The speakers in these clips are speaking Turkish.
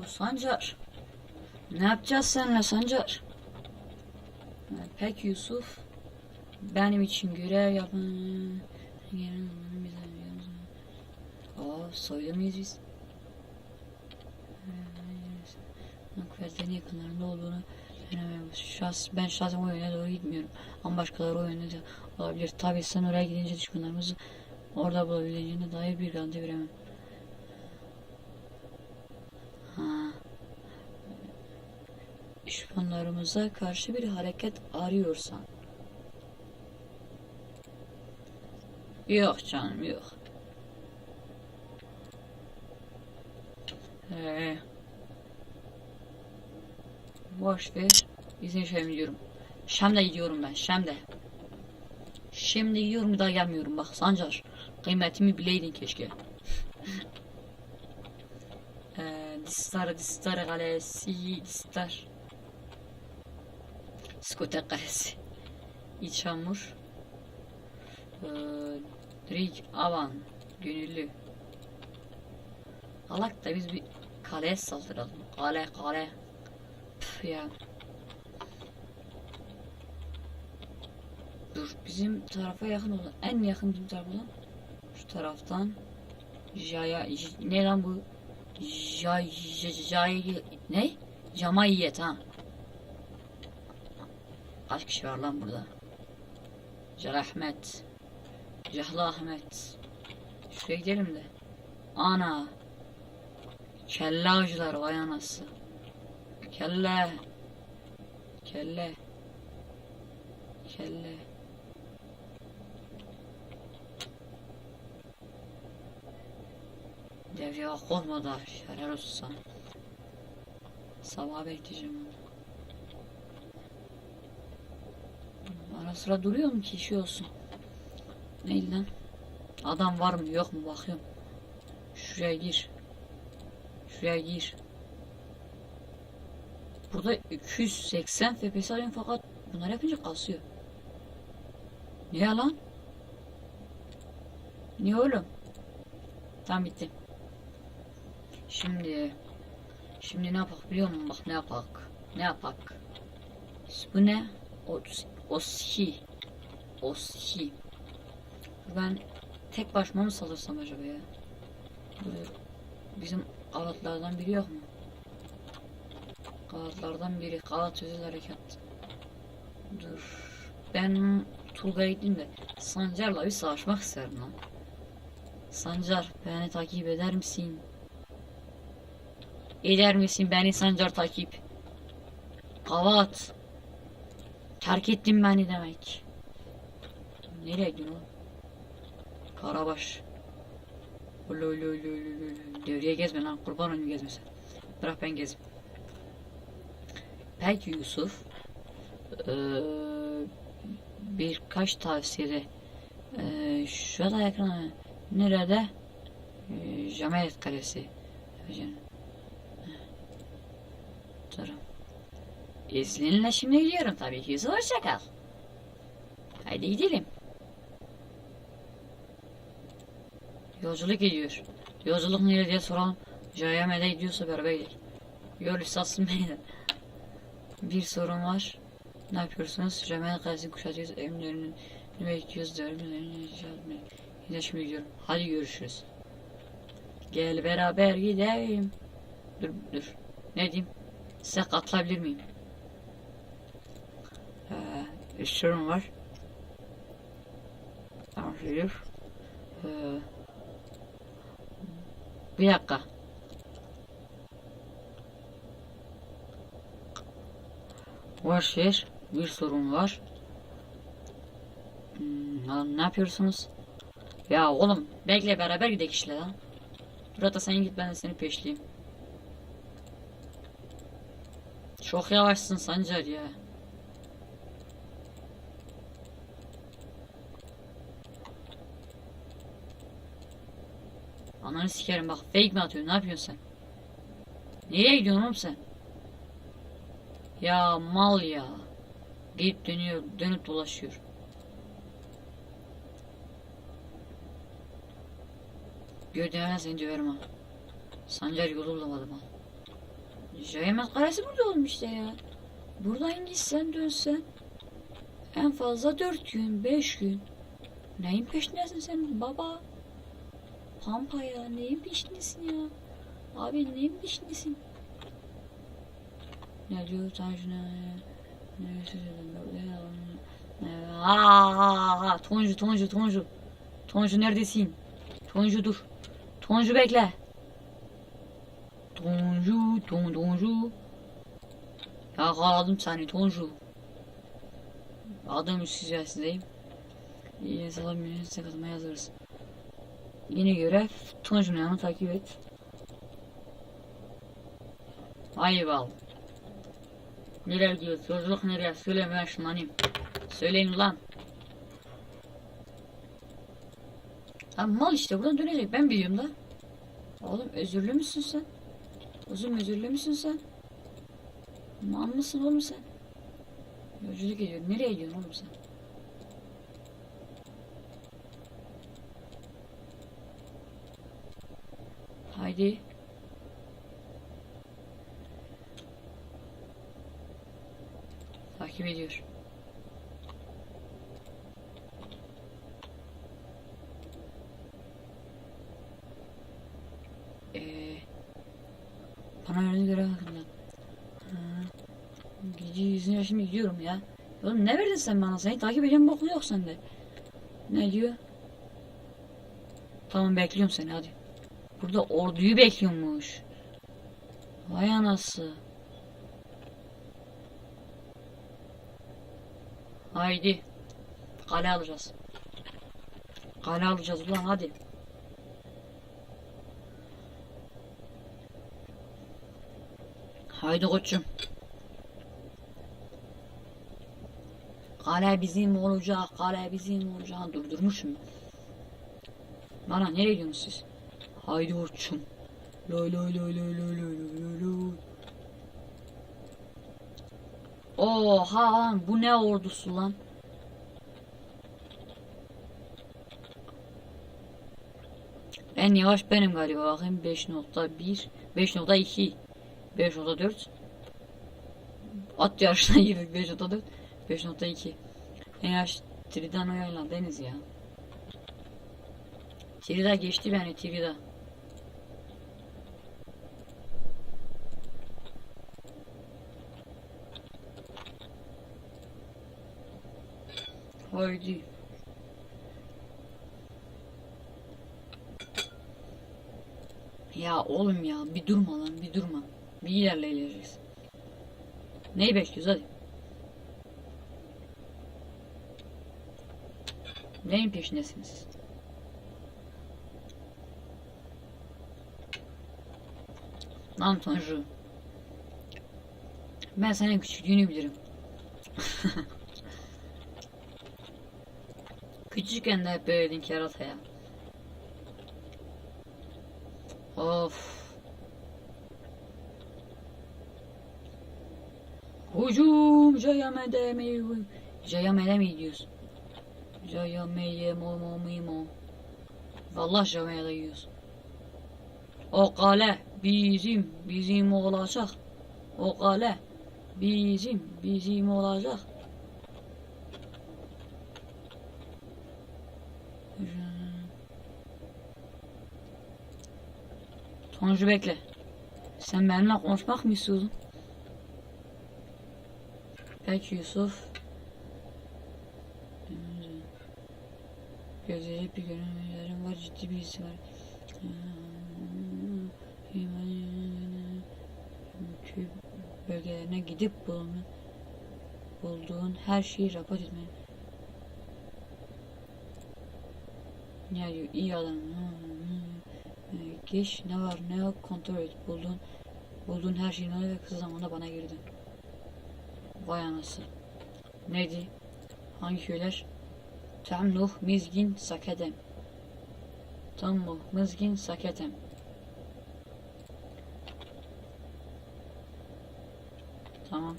Oo Sancar. Ne yapacağız seninle Sancar? Ha, Peki Yusuf. Benim için görev yapın. Aa soylu muyuz biz? Kuvvetlerin yakınlarında olduğunu. Şahs, ben şahsen o yöne doğru gitmiyorum. Ama başkaları o yönde de olabilir. Tabii sen oraya gidince düşmanlarımızı orada bulabileceğine dair bir garanti veremem. Düşmanlarımıza karşı bir hareket arıyorsan. Yok canım yok. Ee, boş ver. İzin şey gidiyorum. Şam'da gidiyorum ben. Şam'da. Şimdi gidiyorum bir daha gelmiyorum bak Sancar. Kıymetimi bileydin keşke. Distar, Distar Kalesi, Distar. Skoter Kalesi. İç Hamur. Ee, Drik, Avan, Gönüllü. Alak da biz bir kaleye saldıralım. Kale, kale. Püf ya. Dur, bizim tarafa yakın olan, en yakın bizim tarafa olan şu taraftan Jaya, ne lan bu? Jay, Jay, ne? Jamayiyet ha. Kaç kişi var lan burada? Jal Ahmet. Cahlı Ahmet. Şuraya gidelim de. Ana. Kelle avcılar vay anası. Kelle. Kelle. Kelle. Devreye korkma da şerer olsun. Sabah bekleyeceğim onu. Ara sıra duruyor mu ki şey olsun. Neydi lan? Adam var mı yok mu bakıyorum. Şuraya gir. Şuraya gir. Burada 280 FPS alıyorum fakat bunlar yapınca kasıyor. Niye lan? Niye oğlum? Tamam bitti. Şimdi Şimdi ne yapak biliyor musun? Bak ne yapak. Ne yapak. Bu ne? Os, oski. Oski. Ben tek başıma mı salırsam acaba ya? Bizim kanatlardan biri yok mu? Kanatlardan biri. Kanat özel harekat. Dur. Ben Turgay'a gittim de Sancar'la bir savaşmak isterim lan. Sancar beni takip eder misin? Eder misin beni Sancar takip? Kavat. Terk ettin beni demek. Nereye gidiyorsun oğlum? Karabaş. Ulu ulu ulu ulu ulu. Devreye gezme lan kurban olayım gezme sen. Bırak ben gezim. Peki Yusuf. Eee birkaç tavsiyede eee şurada yakın nerede? Eee Jamayet Kalesi. Hocam. Durun. İzninle şimdi gidiyorum tabii ki hoşça kal. Haydi gidelim. Yolculuk gidiyor. Yolculuk nereye diye soralım. Jayamet'e gidiyorsa beraber gidelim. Yol üstatsın beni de. Bir sorun var. Ne yapıyorsunuz? Jayamet kalesini kuşatıyoruz. Eminönü'nü bekliyoruz. Dörmelerini Yine şimdi gidiyorum. Hadi görüşürüz. Gel beraber gidelim. Dur dur. Ne diyeyim? Size katılabilir miyim? Ee, sorun var. Tamam söylüyor. Ee, bir dakika. Boş ver. Bir sorun var. Hmm, ne yapıyorsunuz? Ya oğlum bekle beraber gidelim işte lan. Dur hatta sen git ben de seni peşleyeyim. Çok yavaşsın Sancar ya. Ananı sikerim bak fake mi atıyorsun ne yapıyorsun sen? Nereye gidiyorsun oğlum sen? Ya mal ya. Gidip dönüyor dönüp dolaşıyor. Gördüğüne seni döverim ha. Sancar yolu bulamadım ha. Jayamet karesi burada olmuş işte ya. Buradan gitsen dönsen. En fazla dört gün, beş gün. Neyin peşindesin sen baba? Pampa ya neyin peşindesin ya? Abi neyin peşindesin? Ne diyor Tanju ne? Ne söyledim? Aa, Tonju, Tonju, Tonju. Tonju neredesin? Tonju dur. Tonju bekle. Tonju, ton, Tonju. Yakaladım seni Tonju. Adım üstü sizdeyim. Yine salam size katılmaya hazırız. Yeni görev Tonju'nun yanını takip et. Hayır bal. Nereye gidiyoruz? Yolculuk nereye? Söyle ben şunlanayım. Söyleyin ulan. Lan mal işte buradan dönecek. Ben biliyorum da. Oğlum özürlü müsün sen? Uzun özürlü müsün sen? Mal mısın oğlum sen? Yolculuk ediyor. Nereye gidiyorsun oğlum sen? Haydi. Takip ediyor. Ee, bana verdiği görev hakkında. Ha, Gece yüzüne şimdi gidiyorum ya. Oğlum ne verdin sen bana? Seni takip eden boku yok sende. Ne diyor? Tamam bekliyorum seni hadi. Burada orduyu bekliyormuş. Vay anası. Haydi. Kale alacağız. Kale alacağız ulan hadi. Haydi koçum. Kale bizim olacak, kale bizim olacak. Durdurmuşum. Bana nereye gidiyorsunuz siz? Haydi koçum. Loy loy loy loy loy loy loy loy. Oha lan bu ne ordusu lan? En yavaş benim galiba bakayım 5.1 5.2 5.4 At yarışına girdik 5.4 5.2 En yavaş Tridano yayla Deniz ya Trida geçti beni Trida Haydi. Ya oğlum ya bir durma lan bir durma. Bir ilerle ilerleyeceğiz. Neyi bekliyoruz hadi. Neyin peşindesiniz? Lan Tanju. Ben senin küçüklüğünü bilirim. Küçükken de hep böyleydin ya. Of. Hücum Jayame'de mi? Jayame'de mi gidiyoruz? Jayame'ye mo mo mi mo. Jayame'de gidiyoruz. O kale bizim bizim olacak. O kale bizim bizim olacak. Tanju bekle. Sen benimle konuşmak mı istiyordun? Peki Yusuf. Gözleri bir görünmelerim var ciddi bir his var. Köy bölgelerine gidip bulun, bulduğun her şeyi rapor etmeli. Diyor? İyi adam. Geç ne var ne yok kontrol et. Buldun, bulduğun her şeyi ne ve kısa zamanda bana girdi. Vay anası. Neydi? Hangi köyler? Tamnuh, Mizgin, Sakedem. Tamnuh, Mizgin, Sakedem. Tamam.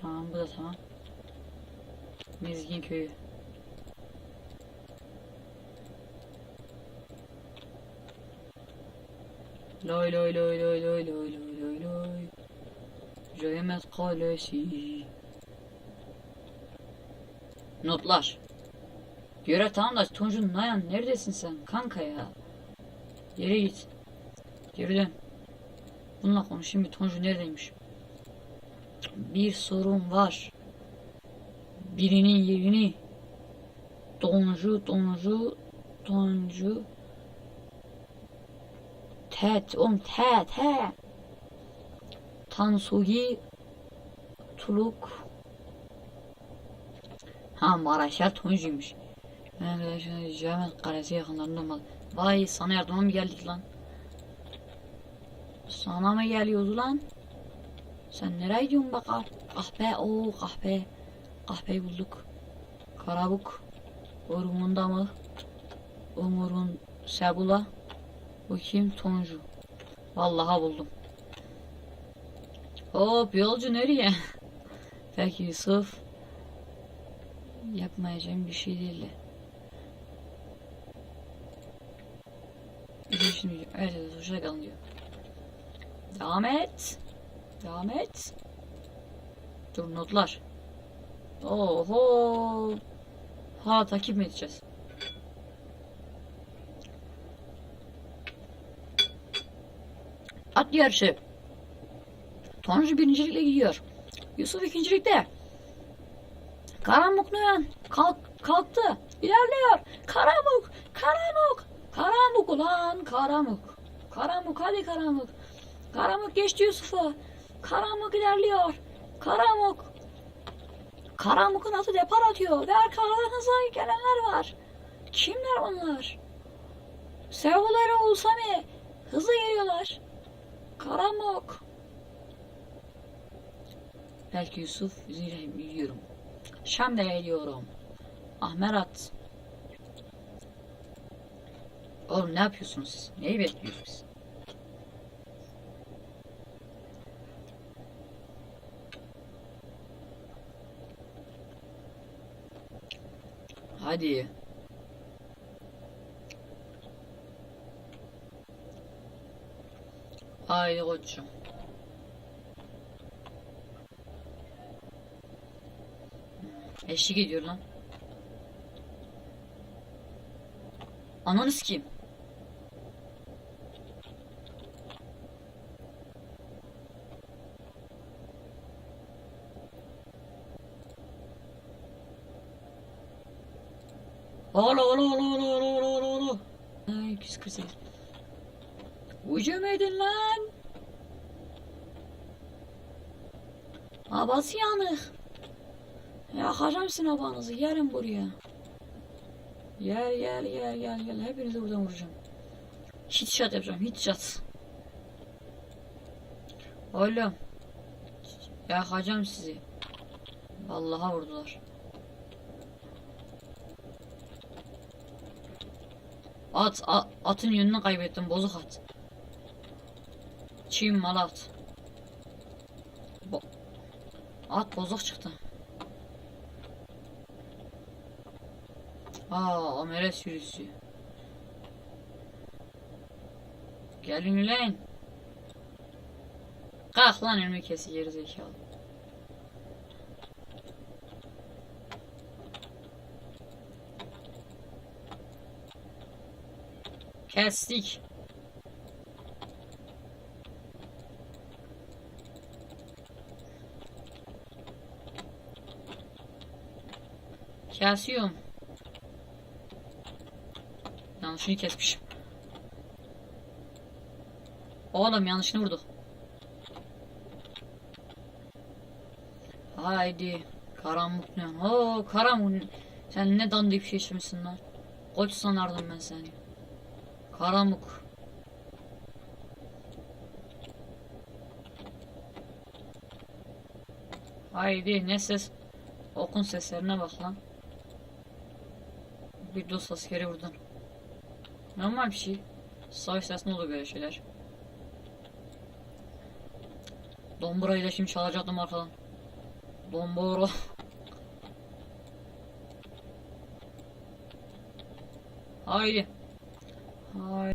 Tamam bu da tamam. Mezgin köyü. Loy loy loy loy loy loy loy loy loy. Cemet Kalesi. Notlar. Görev tamam da Tuncu Nayan neredesin sen kanka ya? Geri git. Geri dön. Bununla konuşayım bir Tuncu neredeymiş? Bir sorun var. Birinin yerini Doncu, Doncu, Doncu Tet, oğlum Tet, he. Tansugi Tuluk Ha Maraşer Tuncu'ymuş. Arkadaşlar Cemet Kalesi yakınlarında olmalı. Vay sana yardıma mı geldik lan? Sana mı geliyordu lan? Sen nereye gidiyorsun bakar? Kahpe o kahpe. Kahpeyi bulduk. Karabuk. Ormunda mı? Umurun Sebula. Kim? Toncu. Vallahi buldum. Hop yolcu nereye? Peki Yusuf. Yapmayacağım bir şey değil de. Bir de şimdi evet evet hoşuna kalın diyor. Devam et. Devam et. Dur notlar. Oho. Ha takip mi edeceğiz? At yarışı. Tanrı birincilikle gidiyor. Yusuf ikincilikte. Karanlık Noyan kalk, kalktı. İlerliyor. Karanlık. Karanlık. Karanlık ulan. Karanlık. Karanlık hadi karanlık. Karanlık geçti Yusuf'u. Karanlık ilerliyor. Karanlık. Karanlık'ın atı depar atıyor. Ve arkadan hızla gelenler var. Kimler onlar? Sevguları Ulsami. Hızlı geliyorlar. Karanlık. Belki Yusuf yüzüyle biliyorum. Şam'da geliyorum. Ahmerat. Oğlum ne yapıyorsunuz siz? Neyi bekliyorsunuz? Hadi. Haydi koçum. Eşlik ediyor lan. Ananı sikeyim. Abası yanık. E, Yakacağım ya, sizin abanızı. Yerim buraya. Yer yer yer yer yer. Hepinizi buradan vuracağım. Hit shot yapacağım. Hit shot. Oğlum. Yakacağım sizi. Vallaha vurdular. At, at atın yönünü kaybettim. Bozuk at. Çin malat at bozuk çıktı. Aa, amele sürüsü. Gelin ulan. Kalk lan önümü kesi geri zekalı. Kestik. Kesiyorum. Yanlışını kesmişim. Oğlum yanlışını vurduk. Haydi. Karanlık ne? Oo karanlık. Sen ne dandik bir şey içmişsin lan. Koç sanardım ben seni. Karanlık. Haydi ne ses? Okun seslerine bak lan. Dost askeri buradan. Normal bir şey. Savaş sırasında oluyor böyle şeyler. Domburayı da şimdi çalacaktım arkadan. Domboro. Haydi. Haydi.